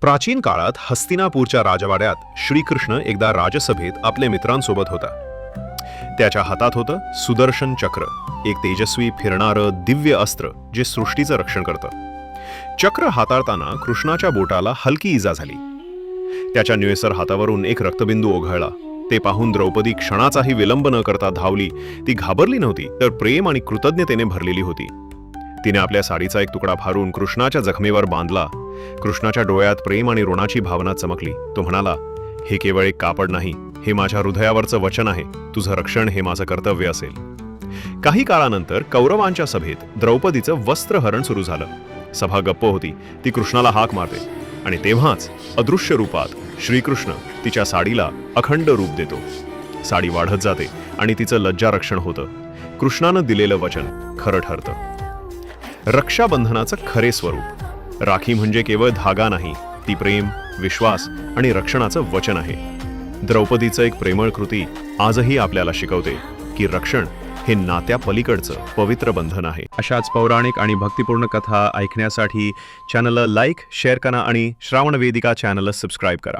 प्राचीन काळात हस्तिनापूरच्या राजवाड्यात श्रीकृष्ण एकदा राजसभेत आपल्या मित्रांसोबत होता. त्याच्या हातात होतं सुदर्शन चक्र एक तेजस्वी फिरणारं दिव्य अस्त्र जे सृष्टीचं रक्षण करतं. चक्र हाताळताना कृष्णाच्या बोटाला हलकी इजा झाली. त्याच्या न्युएसर हातावरून एक रक्तबिंदू ओघळला. ते पाहून द्रौपदी क्षणाचाही विलंब न करता धावली. ती घाबरली नव्हती तर प्रेम आणि कृतज्ञतेने भरलेली होती. तिने आपल्या साडीचा एक तुकडा फारून कृष्णाच्या जखमेवर बांधला. कृष्णाच्या डोळ्यात प्रेम आणि ऋणाची भावना चमकली. तो म्हणाला हे केवळ एक कापड नाही हे माझ्या हृदयावरचं वचन आहे. तुझं रक्षण हे माझं कर्तव्य असेल. काही काळानंतर कौरवांच्या सभेत द्रौपदीचं वस्त्रहरण सुरू झालं. सभा गप्प होती. ती कृष्णाला हाक मारते आणि तेव्हाच अदृश्य रूपात श्रीकृष्ण तिच्या साडीला अखंड रूप देतो. साडी वाढत जाते आणि तिचं लज्जा रक्षण होतं. कृष्णानं दिलेलं वचन खरं ठरतं. रक्षाबंधनाचं खरे स्वरूप. राखी म्हणजे केवळ धागा नाही ती प्रेम विश्वास आणि रक्षणाचं वचन आहे. द्रौपदीचं एक प्रेमळ कृती आजही आपल्याला शिकवते की रक्षण हे नात्या पलीकडचं पवित्र बंधन आहे. अशाच पौराणिक आणि भक्तिपूर्ण कथा ऐकण्यासाठी चॅनलला लाईक शेअर करा आणि श्रावण वेदिका चॅनलला सबस्क्राईब करा.